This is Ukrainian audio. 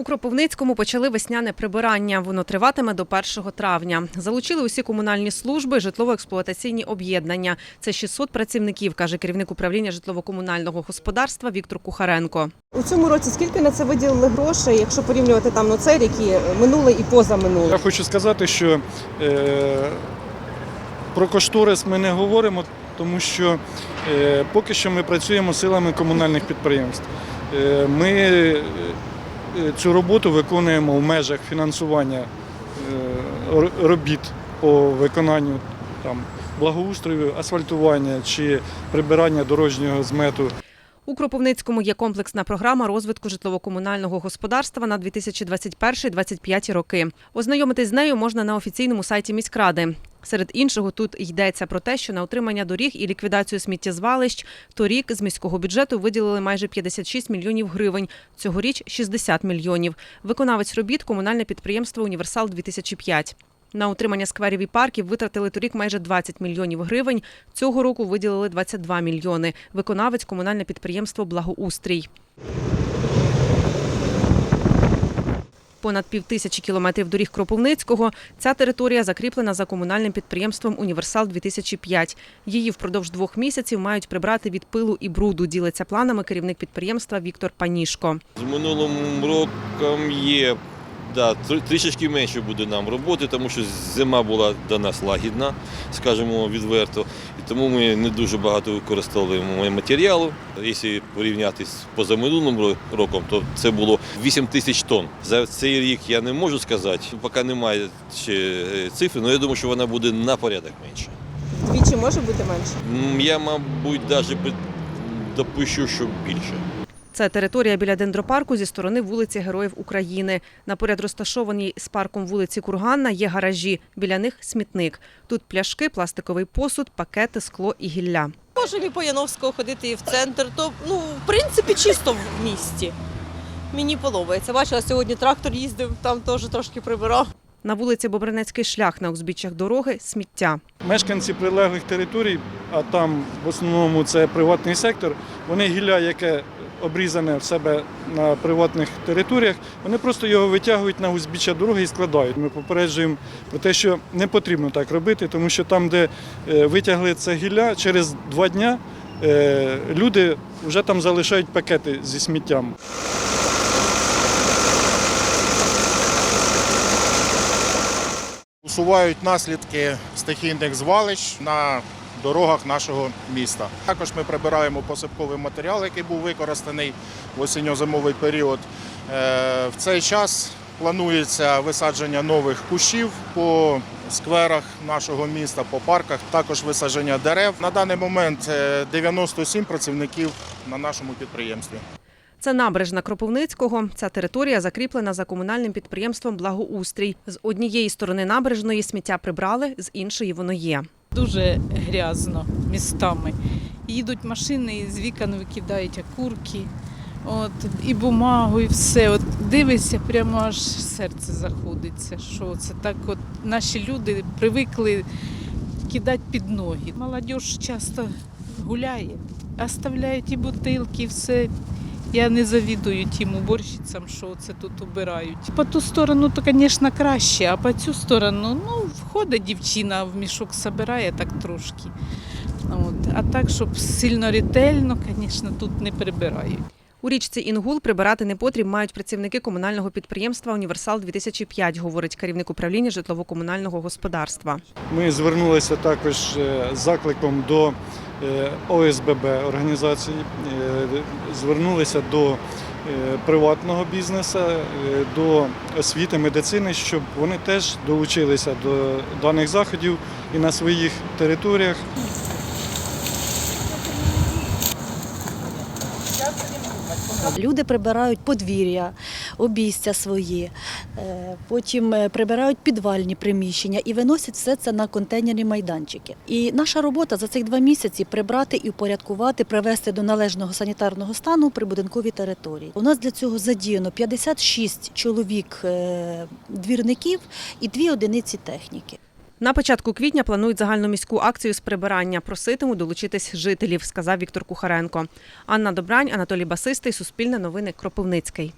У Кропивницькому почали весняне прибирання. Воно триватиме до 1 травня. Залучили усі комунальні служби, житлово-експлуатаційні об'єднання. Це 600 працівників, каже керівник управління житлово-комунального господарства Віктор Кухаренко. У цьому році скільки на це виділили грошей, якщо порівнювати там ну, цей рік і минулий і позаминулий? Я хочу сказати, що е, про кошторис ми не говоримо, тому що е, поки що ми працюємо силами комунальних підприємств. Е, ми цю роботу виконуємо в межах фінансування е, робіт по виконанню там, благоустрою, асфальтування чи прибирання дорожнього змету. У Кропивницькому є комплексна програма розвитку житлово-комунального господарства на 2021-2025 роки. Ознайомитись з нею можна на офіційному сайті міськради. Серед іншого тут йдеться про те, що на утримання доріг і ліквідацію сміттєзвалищ торік з міського бюджету виділили майже 56 мільйонів гривень. Цьогоріч 60 мільйонів. Виконавець робіт комунальне підприємство Універсал 2005 на утримання скверів і парків витратили торік майже 20 мільйонів гривень. Цього року виділили 22 мільйони. Виконавець комунальне підприємство Благоустрій. Понад півтисячі кілометрів доріг Кропивницького. Ця територія закріплена за комунальним підприємством Універсал 2005 Її впродовж двох місяців мають прибрати від пилу і бруду. Ділиться планами керівник підприємства Віктор Панішко. З минулим роком є да, трішечки менше буде нам роботи, тому що зима була до нас лагідна, скажімо відверто. І тому ми не дуже багато використовуємо матеріалу. Якщо порівняти з позаминулим роком, то це було 8 тисяч тонн. За цей рік я не можу сказати, поки немає ще е, цифри, але я думаю, що вона буде на порядок менше. Двічі може бути менше? Я, мабуть, навіть допущу, що більше. Це територія біля дендропарку зі сторони вулиці Героїв України. На поряд розташованій з парком вулиці Курганна є гаражі. Біля них смітник. Тут пляшки, пластиковий посуд, пакети, скло і гілля. Можемо і по Яновського ходити і в центр, то ну, в принципі чисто в місті. Мені подобається. Бачила, сьогодні трактор їздив, там теж трошки прибирав. На вулиці Бобринецький шлях на узбіччях дороги сміття. Мешканці прилеглих територій, а там в основному це приватний сектор, вони гілля, яке обрізане в себе на приватних територіях, вони просто його витягують на узбіччя дороги і складають. Ми попереджуємо про те, що не потрібно так робити, тому що там, де е, витягли це гілля, через два дня е, люди вже там залишають пакети зі сміттям. Усувають наслідки стихійних звалищ на дорогах нашого міста. Також ми прибираємо посипковий матеріал, який був використаний в осінньо-зимовий період. Е, В цей час планується висадження нових кущів по скверах нашого міста, по парках, також висадження дерев. На даний момент е, 97 працівників на нашому підприємстві. Це набережна Кропивницького. Ця територія закріплена за комунальним підприємством Благоустрій. З однієї сторони набережної сміття прибрали, з іншої воно є. Дуже грязно містами. Їдуть машини і з вікон викидають окурки, от, і бумагу, і все. От дивишся, прямо аж серце заходиться. Що це так от наші люди привикли кидати під ноги. Молодь часто гуляє, оставляють і бутилки, і все. Я не завідую тим уборщицям, що це тут убирають. По ту сторону, то, звісно, краще, а по цю сторону, ну, входить дівчина в мішок, собирає так трошки. От. А так, щоб сильно ретельно, звісно, тут не прибирають. У річці Інгул прибирати непотріб мають працівники комунального підприємства Універсал 2005 говорить керівник управління житлово-комунального господарства. Ми звернулися також е, з закликом до ОСББ організації, е, звернулися до е, приватного бізнесу, е, до освіти, медицини, щоб вони теж долучилися до даних заходів і на своїх територіях. Люди прибирають подвір'я, обійстя свої, е, потім е, прибирають підвальні приміщення і виносять все це на контейнерні майданчики. І наша робота за цих два місяці прибрати і упорядкувати, привести до належного санітарного стану прибудинкові території. У нас для цього задіяно 56 чоловік е, двірників і дві одиниці техніки. На початку квітня планують загальноміську акцію з прибирання. Проситимуть долучитись жителів, сказав Віктор Кухаренко. Анна Добрань, Анатолій Басистий, Суспільне новини, Кропивницький.